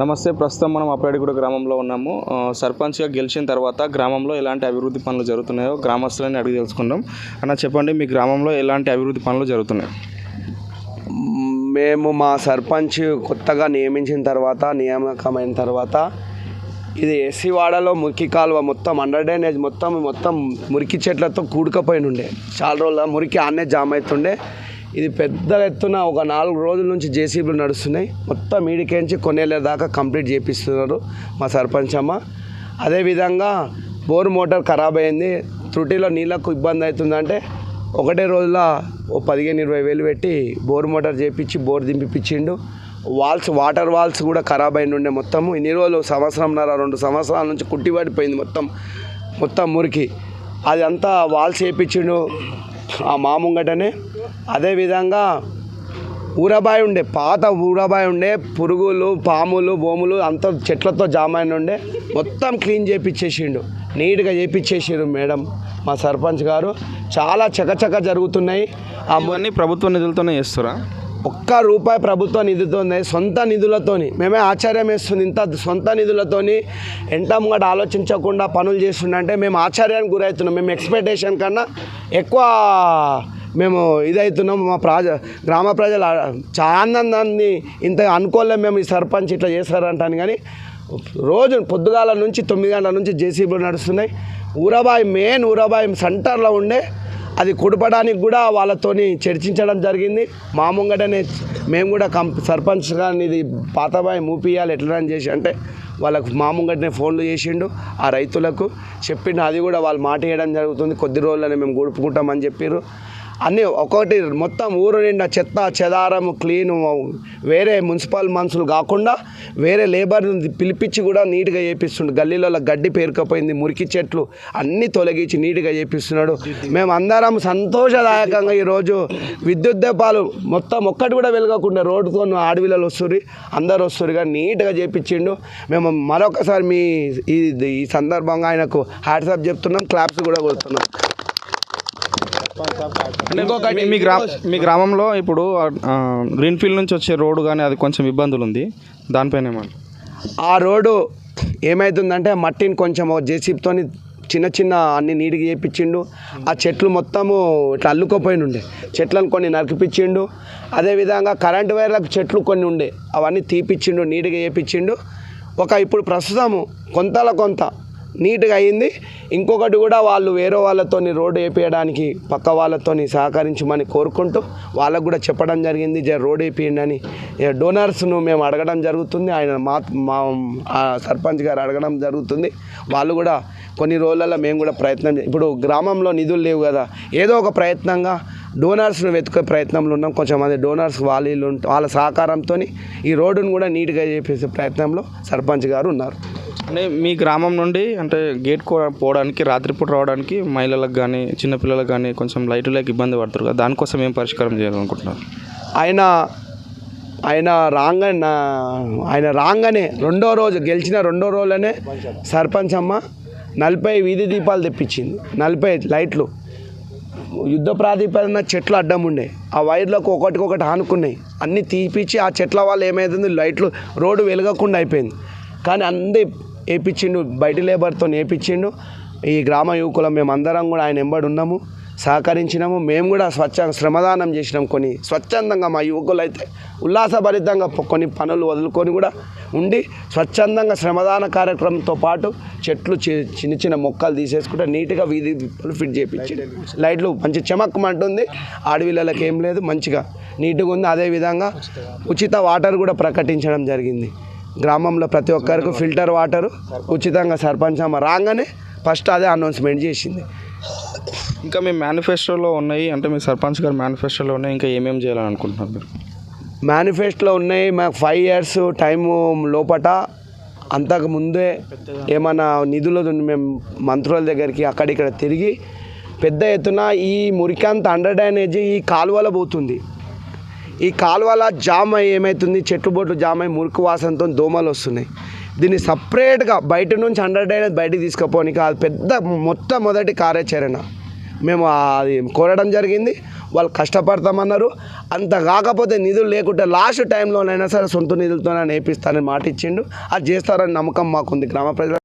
నమస్తే ప్రస్తుతం మనం అప్పడిగూడ గ్రామంలో ఉన్నాము. సర్పంచ్గా గెలిచిన తర్వాత గ్రామంలో ఎలాంటి అభివృద్ధి పనులు జరుగుతున్నాయో గ్రామస్తులని అడిగి తెలుసుకుందాం. అన్న చెప్పండి మీ గ్రామంలో ఎలాంటి అభివృద్ధి పనులు జరుగుతున్నాయి? మేము మా సర్పంచ్ కొత్తగా నియమించిన తర్వాత నియామకమైన తర్వాత ఇది ఎస్సీ వాడలో మురికి కాలువ మొత్తం అండర్ డ్రైనేజ్ మొత్తం మొత్తం మురికి చెట్లతో కూడుకపోయి ఉండే చాలా రోజుల మురికి ఆనే జామ్ అవుతుండే ఇది పెద్ద ఎత్తున ఒక నాలుగు రోజుల నుంచి జేసీబీలు నడుస్తున్నాయి. మొత్తం ఈడికేంచి కొన్నేళ్ళ దాకా కంప్లీట్ చేపిస్తున్నారు మా సర్పంచ్ అమ్మ. అదేవిధంగా బోర్ మోటార్ ఖరాబ్ అయింది. త్రుటిలో నీళ్ళకు ఇబ్బంది అవుతుందంటే ఒకటే రోజుల ఓ పదిహేను ఇరవై వేలు పెట్టి బోర్ మోటార్ చేపించి బోర్ దింపిపించిండు వాల్స్ వాటర్ వాల్స్ కూడా ఖరాబ్ అయిన ఉండే మొత్తము. ఇన్ని రోజులు సంవత్సరంన్నర రెండు సంవత్సరాల నుంచి కుట్టి పడిపోయింది మొత్తం మొత్తం మురికి. అది అంతా వాల్స్ వేయించిండు ఆ మాముంగటనే అదేవిధంగా ఊరబాయి ఉండే పాత ఊరబాయి ఉండే పురుగులు పాములు భూములు అంత చెట్లతో జామ అయిన ఉండే మొత్తం క్లీన్ చేపించేసిండు నీట్గా చేపించేసిండు మేడం మా సర్పంచ్ గారు. చాలా చకచక జరుగుతున్నాయి. అవన్నీ ప్రభుత్వ నిధులతోనే చేస్తారా? ఒక్క రూపాయి ప్రభుత్వ నిధితోనే సొంత నిధులతోని. మేమే ఆశ్చర్యం వేస్తుంది ఇంత సొంత నిధులతోని. ఎంత ముంగట ఆలోచించకుండా పనులు చేస్తుండే మేము ఆశ్చర్యానికి గురవుతున్నాం. మేము ఎక్స్పెక్టేషన్ కన్నా ఎక్కువ మేము ఇదవుతున్నాం మా ప్రాజ గ్రామ ప్రజలు చాలా ఆనందాన్ని ఇంత అనుకోలేము మేము ఈ సర్పంచ్ ఇట్లా చేస్తారంటాను కానీ రోజు పొద్దుగాల నుంచి తొమ్మిది గంటల నుంచి జేసీబీలు నడుస్తున్నాయి. ఊరబాయి మెయిన్ ఊరబాయి సెంటర్లో ఉండే అది కుడపడానికి కూడా వాళ్ళతోని చర్చించడం జరిగింది. మా ముంగటనే మేము కూడా కం సర్పంచ్ కానీ ఇది పాతబాయి మూపియాలి ఎట్లా అని చేసి అంటే వాళ్ళకు మా ముంగటనే ఫోన్లు చేసిండు ఆ రైతులకు. చెప్పిండు అది కూడా వాళ్ళు మాట వేయడం జరుగుతుంది కొద్ది రోజులనే మేము గడుపుకుంటామని చెప్పారు అన్నీ ఒకటి మొత్తం ఊరు నిండా చెత్త చెదారం క్లీను వేరే మున్సిపల్ మనుషులు కాకుండా వేరే లేబర్ని పిలిపించి కూడా నీట్గా చేపిస్తుండు. గల్లీలలో గడ్డి పేరుకపోయింది మురికి చెట్లు అన్నీ తొలగించి నీట్గా చేపిస్తున్నాడు. మేము అందరం సంతోషదాయకంగా ఈరోజు విద్యుత్ దీపాలు మొత్తం ఒక్కటి కూడా వెలగకుండా రోడ్డుతో అడవిలలో వస్తుంది అందరు వస్తారు కానీ నీట్గా చేపించిండు. మేము మరొకసారి మీ ఈ ఈ సందర్భంగా ఆయనకు హ్యాట్సాప్ చెప్తున్నాం క్లాప్స్ కూడా కొడుతున్నాం. ఇంకొకటి మీ గ్రామ మీ గ్రామంలో ఇప్పుడు గ్రీన్ఫీల్డ్ నుంచి వచ్చే రోడ్డు కానీ అది కొంచెం ఇబ్బందులు ఉంది దానిపైన ఏమన్నా ఆ రోడ్డు ఏమవుతుందంటే మట్టిని కొంచెం జేసీబీతో చిన్న చిన్న అన్ని నీటికి చేపించిండు. ఆ చెట్లు మొత్తము ఇట్లా అల్లుకోపోయిన ఉండే చెట్లను కొన్ని నరికిపించిండు. అదేవిధంగా కరెంటు వైర్లకు చెట్లు కొన్ని ఉండే. అవన్నీ తీపిచ్చిండు నీట్గా చేపించిండు. ఒక ఇప్పుడు ప్రస్తుతము కొంతలో కొంత నీట్గా అయింది. ఇంకొకటి కూడా వాళ్ళు వేరే వాళ్ళతోని రోడ్డు వేపేయడానికి పక్క వాళ్ళతోని సహకరించమని కోరుకుంటూ వాళ్ళకు కూడా చెప్పడం జరిగింది. జర రోడ్ వేపియండి అని డోనర్స్ను మేము అడగడం జరుగుతుంది. ఆయన మా మా సర్పంచ్ గారు అడగడం జరుగుతుంది. వాళ్ళు కూడా కొన్ని రోజులలో మేము కూడా ప్రయత్నం ఇప్పుడు గ్రామంలో నిధులు లేవు కదా. ఏదో ఒక ప్రయత్నంగా డోనర్స్ను వెతుకే ప్రయత్నంలో ఉన్నాం. కొంచెం మంది డోనర్స్ వాళ్ళు వాళ్ళ సహకారంతో ఈ రోడ్డును కూడా నీట్గా చేపేసే ప్రయత్నంలో సర్పంచ్ గారు ఉన్నారు. అంటే మీ గ్రామం నుండి అంటే గేట్ కో- పోవడానికి రాత్రిపూట రావడానికి మహిళలకు కానీ చిన్నపిల్లలకు కానీ కొంచెం లైట్ లేక ఇబ్బంది పడతారు కదా దానికోసం ఏం పరిష్కారం చేయాలనుకుంటున్నారు? ఆయన ఆయన రాగానే ఆయన రాగానే రెండో రోజు గెలిచిన రెండో రోజులోనే సర్పంచ్ అమ్మ నలభై వీధి దీపాలు తెప్పించింది. నలభై లైట్లు. యుద్ధ ప్రాతిపదిన చెట్లు అడ్డం ఉండే. ఆ వైర్లకు ఒకటికొకటి ఆనుకున్నాయి. అన్నీ తీపిచ్చి ఆ చెట్ల వల్ల ఏమైతుంది? లైట్లు రోడ్డు వెలగకుండా అయిపోయింది. కానీ అందరి వేపించిండు బయట లేబర్తో వేయించిండు ఈ గ్రామ యువకులం మేము అందరం కూడా ఆయన ఎంబడి ఉన్నాము సహకరించినాము. మేము కూడా స్వచ్ఛ శ్రమదానం చేసినాం కొన్ని స్వచ్ఛందంగా మా యువకులు అయితే ఉల్లాసభరితంగా కొన్ని పనులు వదులుకొని కూడా ఉండి స్వచ్ఛందంగా శ్రమదాన కార్యక్రమంతో పాటు చెట్లు చి- చిన్న చిన్న మొక్కలు తీసేసుకుంటే నీట్గా వీధి ఫిట్ చేయించి లైట్లు మంచి చెమక్కమంటుంది. ఆడవిళ్ళకి ఏం లేదు మంచిగా నీట్గా ఉంది. అదేవిధంగా ఉచిత వాటర్ కూడా ప్రకటించడం జరిగింది. గ్రామంలో ప్రతి ఒక్కరికి ఫిల్టర్ వాటర్ ఉచితంగా సర్పంచ్ అమ్మ రాగానే ఫస్ట్ అదే అనౌన్స్మెంట్ చేసింది. ఇంకా మీ మేనిఫెస్టోలో ఉన్నాయి అంటే మీ సర్పంచ్ గారు మేనిఫెస్టోలో ఉన్నాయి ఇంకా ఏమేమి చేయాలని అనుకుంటున్నారు మీరు? మేనిఫెస్టోలో ఉన్నాయి మాకు ఫైవ్ ఇయర్స్ టైము లోపట అంతకు ముందే ఏమైనా నిధులు మేము మంత్రుల దగ్గరికి అక్కడిక్కడ తిరిగి పెద్ద ఎత్తున ఈ మురికంత అండర్ డ్రైనేజ్ ఈ కాలువలో పోతుంది. ఈ కాలువల జామ్ అయ్యి ఏమవుతుంది చెట్లు బొట్లు జామ్ అయ్యి మురికి వాసనతో దోమలు వస్తున్నాయి. దీన్ని సపరేట్గా బయట నుంచి హండ్రెడ్ అయినది బయటికి తీసుకుపోనికి అది పెద్ద మొట్టమొదటి కార్యాచరణ. మేము అది కోరడం జరిగింది. వాళ్ళు కష్టపడతామన్నారు. అంత కాకపోతే నిధులు లేకుంటే లాస్ట్ టైంలోనైనా సరే సొంత నిధులతోనే నేర్పిస్తానని మాట ఇచ్చిండు. అది చేస్తారని నమ్మకం మాకుంది గ్రామ ప్రజల